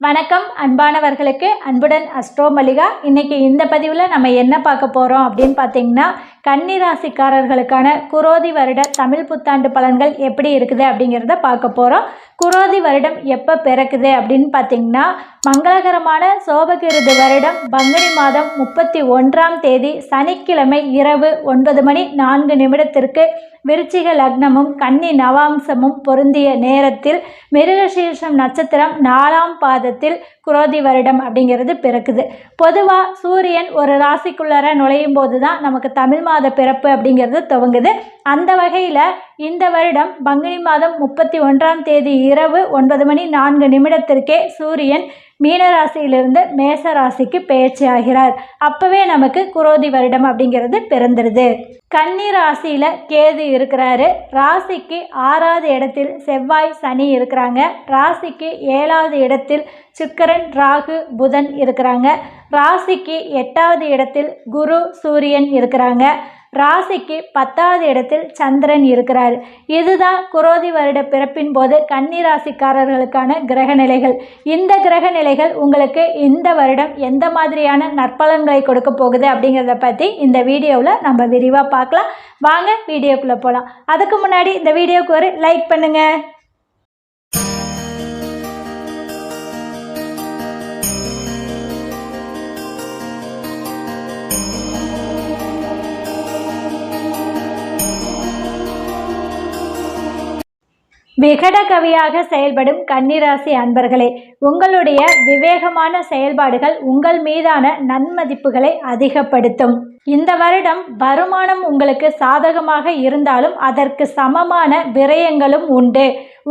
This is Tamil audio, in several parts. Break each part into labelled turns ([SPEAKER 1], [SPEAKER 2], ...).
[SPEAKER 1] வணக்கம் அன்பானவர்களுக்கு. அன்புடன் அஸ்ட்ரோ மல்லிகா. இன்றைக்கி இந்த பதிவில் நம்ம என்ன பார்க்க போகிறோம் அப்படின்னு பார்த்தீங்கன்னா கன்னிராசிக்காரர்களுக்கான குரோதி வருட தமிழ் புத்தாண்டு பலன்கள் எப்படி இருக்குது அப்படிங்கிறத பார்க்க போகிறோம் குரோதி வருடம் எப்போ பிறக்குது அப்படின்னு பார்த்தீங்கன்னா மங்களகரமான சோபகிருது வருடம் பங்குனி மாதம் முப்பத்தி ஒன்றாம் தேதி சனிக்கிழமை இரவு ஒன்பது மணி நான்கு நிமிடத்திற்கு விருச்சிக லக்னமும் கன்னி நவாம்சமும் பொருந்திய நேரத்தில் மிருகசீர்ஷம் நட்சத்திரம் நாலாம் பாதத்தில் குரோதி வருடம் அப்படிங்கிறது பிறக்குது. பொதுவாக சூரியன் ஒரு ராசிக்குள்ளார நுழையும் போது தான் நமக்கு தமிழ் மாத பிறப்பு அப்படிங்கிறது துவங்குது. அந்த வகையில் இந்த வருடம் பங்குனி மாதம் முப்பத்தி ஒன்றாம் தேதி இரவு ஒன்பது மணி நான்கு நிமிடத்திற்கே சூரியன் மீனராசியிலிருந்து மேசராசிக்கு மேச ராசிக்கு பயிற்சி ஆகிறார் அப்போவே நமக்கு குரோதி வருடம் அப்படிங்கிறது பிறந்துருது. கன்னி ராசியில் கேது இருக்கிறாரு. ராசிக்கு ஆறாவது இடத்தில் செவ்வாய் சனி இருக்கிறாங்க. ராசிக்கு ஏழாவது இடத்தில் சுக்கரன் ராகு புதன் இருக்கிறாங்க. ராசிக்கு எட்டாவது இடத்தில் குரு சூரியன் இருக்கிறாங்க. ராசிக்கு பத்தாவது இடத்தில் சந்திரன் இருக்கிறார். இதுதான் குரோதி வருட பிறப்பின் போது கன்னி ராசிக்காரர்களுக்கான கிரக நிலைகள். இந்த கிரக நிலைகள் உங்களுக்கு இந்த வருடம் எந்த மாதிரியான நற்பலன்களை கொடுக்க போகுது அப்படிங்கிறத பற்றி இந்த வீடியோவில் நம்ம விரிவாக பார்க்கலாம். வாங்க வீடியோக்குள்ளே போகலாம் அதுக்கு முன்னாடி இந்த வீடியோக்கு ஒரு லைக் பண்ணுங்கள் விகட கவியாக செயல்படும் கன்னிராசி அன்பர்களே உங்களுடைய விவேகமான செயல்பாடுகள் உங்கள் மீதான நன்மதிப்புகளை அதிகப்படுத்தும். இந்த வருடம் வருமானம் உங்களுக்கு சாதகமாக இருந்தாலும் அதற்கு சமமான விரயங்களும் உண்டு.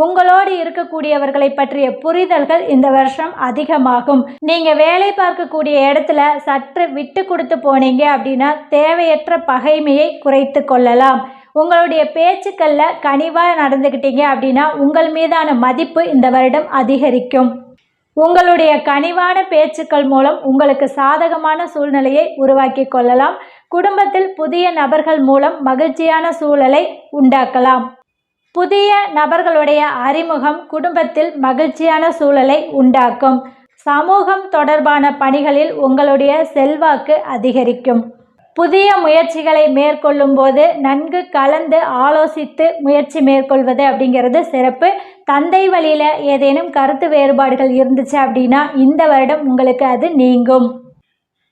[SPEAKER 1] உங்களோடு இருக்கக்கூடியவர்களை பற்றிய புரிதல்கள் இந்த வருஷம் அதிகமாகும். நீங்க வேலை பார்க்கக்கூடிய இடத்துல சற்று விட்டு கொடுத்து போனீங்க அப்படின்னா தேவையற்ற பகைமையை குறைத்து கொள்ளலாம். உங்களுடைய பேச்சுக்களில் கனிவாக நடந்துக்கிட்டீங்க அப்படின்னா உங்கள் மீதான மதிப்பு இந்த வருடம் அதிகரிக்கும். உங்களுடைய கனிவான பேச்சுக்கள் மூலம் உங்களுக்கு சாதகமான சூழ்நிலையை உருவாக்கி கொள்ளலாம். குடும்பத்தில் புதிய நபர்கள் மூலம் மகிழ்ச்சியான சூழலை உண்டாக்கலாம். புதிய நபர்களுடைய அறிமுகம் குடும்பத்தில் மகிழ்ச்சியான சூழலை உண்டாக்கும். சமூகம் தொடர்பான பணிகளில் உங்களுடைய செல்வாக்கு அதிகரிக்கும். புதிய முயற்சிகளை மேற்கொள்ளும் போது நன்கு கலந்து ஆலோசித்து முயற்சி மேற்கொள்வது அப்படிங்கிறது சிறப்பு. தந்தை வழியில் ஏதேனும் கருத்து வேறுபாடுகள் இருந்துச்சு அப்படின்னா இந்த வருடம் உங்களுக்கு அது நீங்கும்.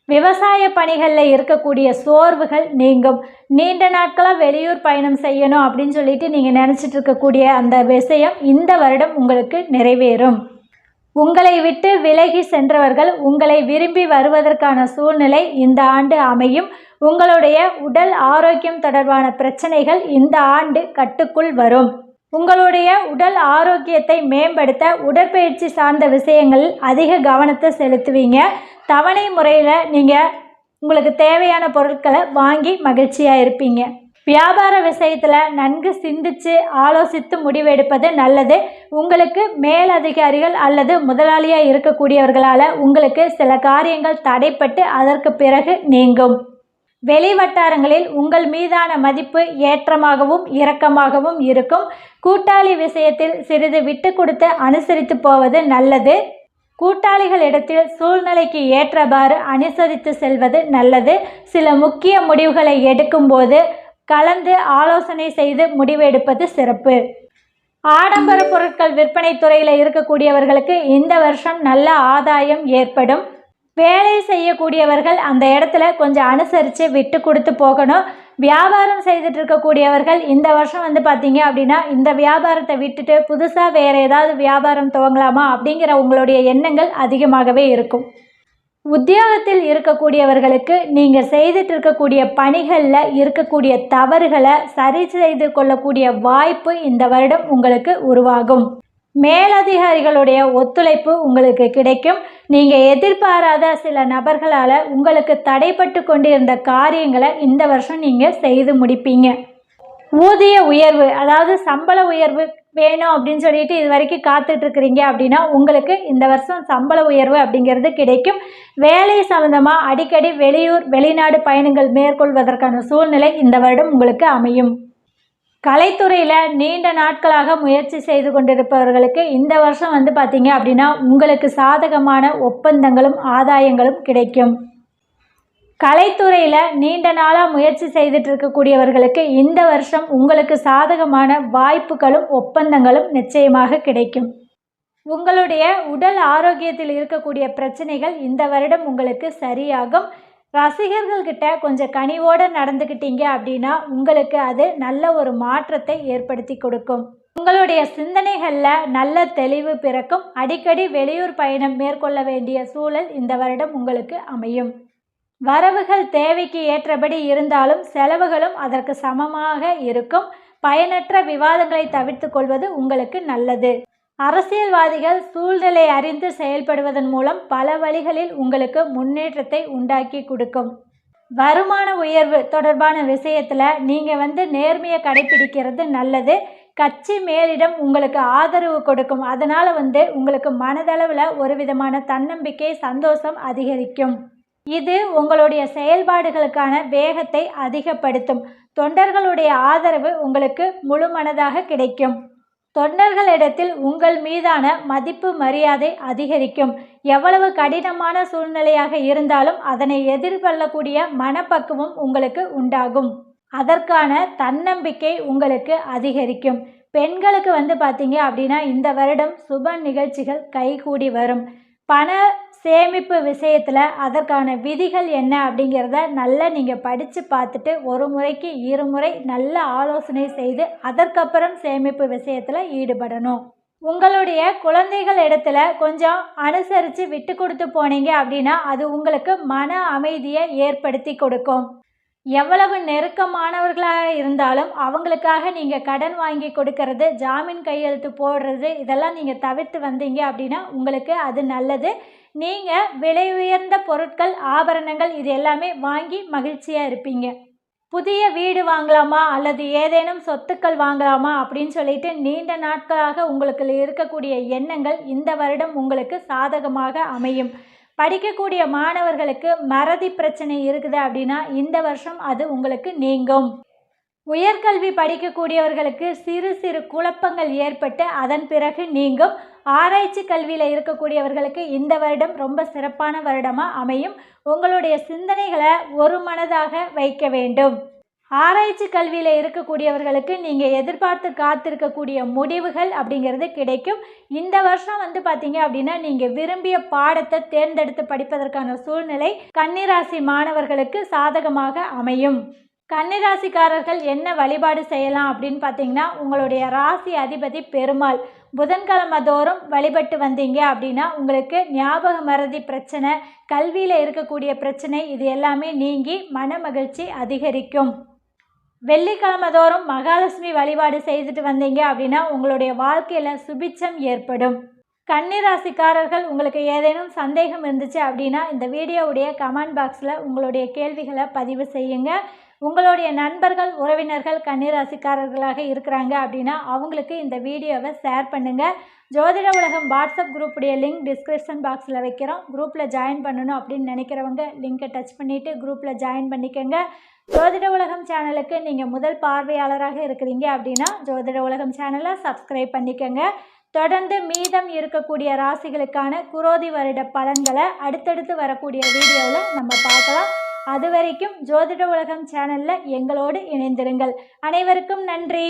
[SPEAKER 1] விவசாய பணிகளில் இருக்கக்கூடிய சோர்வுகள் நீங்கும். நீண்ட நாட்களாக வெளியூர் பயணம் செய்யணும் அப்படின்னு சொல்லிட்டு நீங்கள் நினச்சிட்டு இருக்கக்கூடிய அந்த விஷயம் இந்த வருடம் உங்களுக்கு நிறைவேறும். உங்களை விட்டு விலகி சென்றவர்கள் உங்களை விரும்பி வருவதற்கான சூழ்நிலை இந்த ஆண்டு அமையும். உங்களுடைய உடல் ஆரோக்கியம் தொடர்பான பிரச்சனைகள் இந்த ஆண்டு கட்டுக்குள் வரும். உங்களுடைய உடல் ஆரோக்கியத்தை மேம்படுத்த உடற்பயிற்சி சார்ந்த விஷயங்களில் அதிக கவனத்தை செலுத்துவீங்க. தவணை முறையில் நீங்கள் உங்களுக்கு தேவையான பொருட்களை வாங்கி மகிழ்ச்சியாக இருப்பீங்க. வியாபார விஷயத்தில் நன்கு சிந்தித்து ஆலோசித்து முடிவெடுப்பது நல்லது. உங்களுக்கு மேலதிகாரிகள் அல்லது முதலாளியாக இருக்கக்கூடியவர்களால் உங்களுக்கு சில காரியங்கள் தடைப்பட்டு அதற்கு பிறகு நீங்கும். வெளி வட்டாரங்களில் உங்கள் மீதான மதிப்பு ஏற்றமாகவும் இரக்கமாகவும் இருக்கும். கூட்டாளி விஷயத்தில் சிறிது விட்டு கொடுத்து அனுசரித்து போவது நல்லது. கூட்டாளிகளிடத்தில் சூழ்நிலைக்கு ஏற்றவாறு அனுசரித்து செல்வது நல்லது. சில முக்கிய முடிவுகளை எடுக்கும்போது கலந்து ஆலோசனை செய்து முடிவெடுப்பது சிறப்பு. ஆடம்பர பொருட்கள் விற்பனை துறையில் இருக்கக்கூடியவர்களுக்கு இந்த வருஷம் நல்ல ஆதாயம் ஏற்படும். வேலை செய்யக்கூடியவர்கள் அந்த இடத்துல கொஞ்சம் அனுசரித்து விட்டு கொடுத்து போகணும். வியாபாரம் செய்துட்டு இருக்கக்கூடியவர்கள் இந்த வருஷம் வந்து பார்த்தீங்க அப்படின்னா இந்த வியாபாரத்தை விட்டுட்டு புதுசாக வேறு ஏதாவது வியாபாரம் துவங்கலாமா அப்படிங்கிற உங்களுடைய எண்ணங்கள் அதிகமாகவே இருக்கும். உத்தியோகத்தில் இருக்கக்கூடியவர்களுக்கு நீங்கள் செய்துட்டு இருக்கக்கூடிய பணிகளில் இருக்கக்கூடிய தவறுகளை சரி செய்து கொள்ளக்கூடிய வாய்ப்பு இந்த வருடம் உங்களுக்கு உருவாகும். மேலதிகாரிகளுடைய ஒத்துழைப்பு உங்களுக்கு கிடைக்கும். நீங்கள் எதிர்பாராத சில நபர்களால் உங்களுக்கு தடைப்பட்டு கொண்டிருந்த காரியங்களை இந்த வருஷம் நீங்கள் செய்து முடிப்பீங்க. ஊதிய உயர்வு அதாவது சம்பள உயர்வு வேணும் அப்படின்னு சொல்லிட்டு இது வரைக்கும் காத்துட்ருக்குறீங்க அப்படின்னா உங்களுக்கு இந்த வருஷம் சம்பள உயர்வு அப்படிங்கிறது கிடைக்கும். வேலை சம்மந்தமாக அடிக்கடி வெளியூர் வெளிநாடு பயணங்கள் மேற்கொள்வதற்கான சூழ்நிலை இந்த வருடம் உங்களுக்கு அமையும். கலைத்துறையில் நீண்ட நாட்களாக முயற்சி செய்து கொண்டிருப்பவர்களுக்கு இந்த வருஷம் வந்து பார்த்தீங்க அப்படின்னா உங்களுக்கு சாதகமான ஒப்பந்தங்களும் ஆதாயங்களும் கிடைக்கும். கலைத்துறையில் நீண்ட நாளாக முயற்சி செய்துட்டு இருக்கக்கூடியவர்களுக்கு இந்த வருஷம் உங்களுக்கு சாதகமான வாய்ப்புகளும் ஒப்பந்தங்களும் நிச்சயமாக கிடைக்கும். உங்களுடைய உடல் ஆரோக்கியத்தில் இருக்கக்கூடிய பிரச்சனைகள் இந்த வருடம் உங்களுக்கு சரியாகும். ரசிகர்கள்கிட்ட கொஞ்சம் கனிவோடு நடந்துக்கிட்டீங்க அப்படின்னா உங்களுக்கு அது நல்ல ஒரு மாற்றத்தை ஏற்படுத்தி கொடுக்கும். உங்களுடைய சிந்தனைகளில் நல்ல தெளிவு பிறக்கும். அடிக்கடி வெளியூர் பயணம் மேற்கொள்ள வேண்டிய சூழல் இந்த வருடம் உங்களுக்கு அமையும். வரவுகள் தேவைக்கு ஏற்றபடி இருந்தாலும் செலவுகளும் அதற்கு சமமாக இருக்கும். பயனற்ற விவாதங்களை தவிர்த்து கொள்வது உங்களுக்கு நல்லது. அரசியல்வாதிகள் சூழ்நிலை அறிந்து செயல்படுவதன் மூலம் பல வழிகளில் உங்களுக்கு முன்னேற்றத்தை உண்டாக்கி கொடுக்கும். வருமான உயர்வு தொடர்பான விஷயத்தில் நீங்கள் வந்து நேர்மையை கடைபிடிக்கிறது நல்லது. கட்சி மேலிடம் உங்களுக்கு ஆதரவு கொடுக்கும். அதனால் வந்து உங்களுக்கு மனதளவில் ஒரு விதமான தன்னம்பிக்கை சந்தோஷம் அதிகரிக்கும். இது உங்களுடைய செயல்பாடுகளுக்கான வேகத்தை அதிகப்படுத்தும். தொண்டர்களுடைய ஆதரவு உங்களுக்கு முழு மனதாக கிடைக்கும். தொண்டர்களிடத்தில் உங்கள் மீதான மதிப்பு மரியாதை அதிகரிக்கும். எவ்வளவு கடினமான சூழ்நிலையாக இருந்தாலும் அதனை எதிர்கொள்ளக்கூடிய மனப்பக்குவம் உங்களுக்கு உண்டாகும். அதற்கான தன்னம்பிக்கை உங்களுக்கு அதிகரிக்கும். பெண்களுக்கு வந்து பார்த்தீங்க அப்படின்னா இந்த வருடம் சுப நிகழ்ச்சிகள் கைகூடி வரும். பண சேமிப்பு விஷயத்தில் அதற்கான விதிகள் என்ன அப்படிங்கிறத நல்லா நீங்கள் படித்து பார்த்துட்டு ஒரு முறைக்கு இருமுறை நல்ல ஆலோசனை செய்து அதற்கப்புறம் சேமிப்பு விஷயத்தில் ஈடுபடணும். உங்களுடைய குழந்தைகள் இடத்துல கொஞ்சம் அனுசரித்து விட்டு கொடுத்து போனீங்க அப்படின்னா அது உங்களுக்கு மன அமைதியை ஏற்படுத்தி கொடுக்கும். எவ்வளவு நெருக்கமானவர்களாக இருந்தாலும் அவங்களுக்காக நீங்கள் கடன் வாங்கி கொடுக்கறது ஜாமீன் கையெழுத்து போடுறது இதெல்லாம் நீங்கள் தவிர்த்து வந்தீங்க அப்படின்னா உங்களுக்கு அது நல்லது. நீங்கள் விலை உயர்ந்த பொருட்கள் ஆபரணங்கள் இது எல்லாமே வாங்கி மகிழ்ச்சியாக இருப்பீங்க. புதிய வீடு வாங்கலாமா அல்லது ஏதேனும் சொத்துக்கள் வாங்கலாமா அப்படின்னு சொல்லிட்டு நீண்ட நாட்களாக உங்களுக்கு இருக்கக்கூடிய எண்ணங்கள் இந்த வருடம் உங்களுக்கு சாதகமாக அமையும். படிக்கக்கூடிய மாணவர்களுக்கு மறதி பிரச்சனை இருக்குது அப்படின்னா இந்த வருஷம் அது உங்களுக்கு நீங்கும். உயர்கல்வி படிக்கக்கூடியவர்களுக்கு சிறு சிறு குழப்பங்கள் ஏற்பட்டு அதன் பிறகு நீங்கும். ஆராய்ச்சி கல்வியில் இருக்கக்கூடியவர்களுக்கு இந்த வருடம் ரொம்ப சிறப்பான வருடமாக அமையும். உங்களுடைய சிந்தனைகளை ஒரு மனதாக வைக்க வேண்டும். ஆராய்ச்சி கல்வியில் இருக்கக்கூடியவர்களுக்கு நீங்கள் எதிர்பார்த்து காத்திருக்கக்கூடிய முடிவுகள் அப்படிங்கிறது கிடைக்கும். இந்த வருஷம் வந்து பார்த்தீங்க அப்படின்னா நீங்கள் விரும்பிய பாடத்தை தேர்ந்தெடுத்து படிப்பதற்கான சூழ்நிலை கன்னிராசி மாணவர்களுக்கு சாதகமாக அமையும். கன்னிராசிக்காரர்கள் என்ன வழிபாடு செய்யலாம் அப்படின்னு பார்த்தீங்கன்னா உங்களுடைய ராசி அதிபதி பெருமாள் புதன்கிழமை தோறும் வழிபட்டு வந்தீங்க அப்படின்னா உங்களுக்கு ஞாபக மறதி பிரச்சனை கல்வியில் இருக்கக்கூடிய பிரச்சனை இது எல்லாமே நீங்கி மன மகிழ்ச்சி அதிகரிக்கும். வெள்ளிக்கிழமை தோறும் மகாலட்சுமி வழிபாடு செய்துட்டு வந்தீங்க அப்படின்னா உங்களுடைய வாழ்க்கையில் சுபிச்சம் ஏற்படும். கன்னிராசிக்காரர்கள் உங்களுக்கு ஏதேனும் சந்தேகம் இருந்துச்சு அப்படின்னா இந்த வீடியோவுடைய கமெண்ட் பாக்ஸில் உங்களுடைய கேள்விகளை பதிவு செய்யுங்க. உங்களுடைய நண்பர்கள் உறவினர்கள் கன்னிராசிக்காரர்களாக இருக்கிறாங்க அப்படின்னா அவங்களுக்கு இந்த வீடியோவை ஷேர் பண்ணுங்கள் ஜோதிட உலகம் வாட்ஸ்அப் குரூப்புடைய லிங்க் டிஸ்கிரிப்ஷன் பாக்ஸில் வைக்கிறோம். குரூப்பில் ஜாயின் பண்ணணும் அப்படின்னு நினைக்கிறவங்க லிங்கை டச் பண்ணிவிட்டு குரூப்பில் ஜாயின் பண்ணிக்கோங்க. ஜோதிட உலகம் சேனலுக்கு நீங்கள் முதல் பார்வையாளராக இருக்கிறீங்க அப்படின்னா ஜோதிட உலகம் சேனலை சப்ஸ்கிரைப் பண்ணிக்கோங்க. தொடர்ந்து மீதம் இருக்கக்கூடிய ராசிகளுக்கான குரோதி வருட பலன்களை அடுத்தடுத்து வரக்கூடிய வீடியோவில் நம்ம பார்க்கலாம். அது வரைக்கும் ஜோதிட உலகம் சேனலில் எங்களோடு இணைந்திருங்கள். அனைவருக்கும் நன்றி.